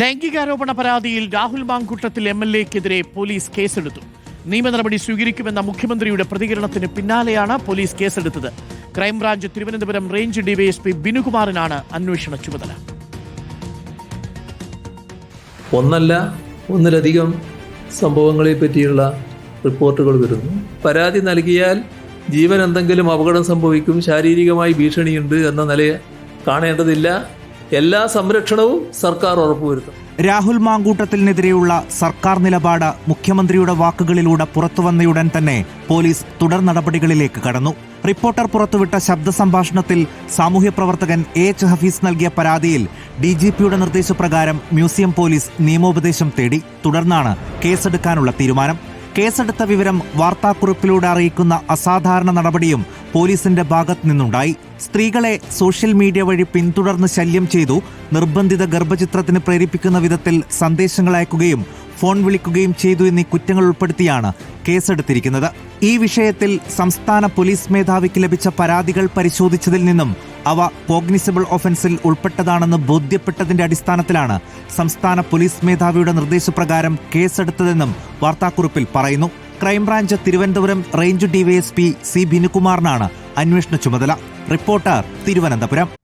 ലൈംഗികാരോപണ പരാതിയിൽ Rahul Mamkootathil M L എക്കെതിരെ police കേസെടുത്തു. നിയമ നടപടി സ്വീകരിക്കുമെന്ന മുഖ്യമന്ത്രിയുടെ പ്രതികരണത്തിന് പിന്നാലെയാണ് പോലീസ് കേസെടുത്തത്. Crime branch Thiruvananthapuram range DYSP ബിനുകുമാറിനാണ് അന്വേഷണ ചുമതല. ഒന്നല്ല ഒന്നിലധികം സംഭവങ്ങളെ പറ്റിയുള്ള റിപ്പോർട്ടുകൾ വരുന്നു. പരാതി നൽകിയാൽ ജീവൻ എന്തെങ്കിലും അപകടം സംഭവിക്കും ശാരീരികമായി ഭീഷണിയുണ്ട് എന്ന നിലയെ കാണേണ്ടതില്ല. എല്ലാ സംരക്ഷണവും സർക്കാർ ഉറപ്പുവരുത്തും. രാഹുൽ മാങ്കൂട്ടത്തിനെതിരെയുള്ള സർക്കാർ നിലപാട് മുഖ്യമന്ത്രിയുടെ വാക്കുകളിലൂടെ പുറത്തുവന്നയുടൻ തന്നെ പോലീസ് തുടർ നടപടികളിലേക്ക് കടന്നു. റിപ്പോർട്ടർ പുറത്തുവിട്ട ശബ്ദ സംഭാഷണത്തിൽ സാമൂഹ്യ പ്രവർത്തകൻ എ എച്ച് ഹഫീസ് നൽകിയ പരാതിയിൽ ഡി ജി പിയുടെ നിർദ്ദേശപ്രകാരം മ്യൂസിയം പോലീസ് നിയമോപദേശം തേടി. തുടർന്നാണ് കേസെടുക്കാനുള്ള തീരുമാനം. കേസെടുത്ത വിവരം വാർത്താക്കുറിപ്പിലൂടെ അറിയിക്കുന്ന അസാധാരണ നടപടിയും പോലീസിന്റെ ഭാഗത്തു നിന്നുണ്ടായി. സ്ത്രീകളെ സോഷ്യൽ മീഡിയ വഴി പിന്തുടർന്ന് ശല്യം ചെയ്തു. നിർബന്ധിത ഗർഭചിത്രത്തിന് പ്രേരിപ്പിക്കുന്ന വിധത്തിൽ സന്ദേശങ്ങൾ അയക്കുകയും ഫോൺ വിളിക്കുകയും ചെയ്തു എന്നീ കുറ്റങ്ങൾ ഉൾപ്പെടുത്തിയാണ് കേസെടുത്തിരിക്കുന്നത്. ഈ വിഷയത്തിൽ സംസ്ഥാന പോലീസ് മേധാവിക്ക് ലഭിച്ച പരാതികൾ പരിശോധിച്ചതിൽ നിന്നും അവ കോഗ്നിസിബിൾ ഒഫൻസിൽ ഉൾപ്പെട്ടതാണെന്ന് ബോധ്യപ്പെട്ടതിന്റെ അടിസ്ഥാനത്തിലാണ് സംസ്ഥാന പോലീസ് മേധാവിയുടെ നിർദ്ദേശപ്രകാരം കേസെടുത്തതെന്നും വാർത്താക്കുറിപ്പിൽ പറയുന്നു crime branch Thiruvananthapuram range DYSP C ബിനുകുമാറിനാണ് അന്വേഷണ ചുമതല. റിപ്പോർട്ടർ തിരുവനന്തപുരം.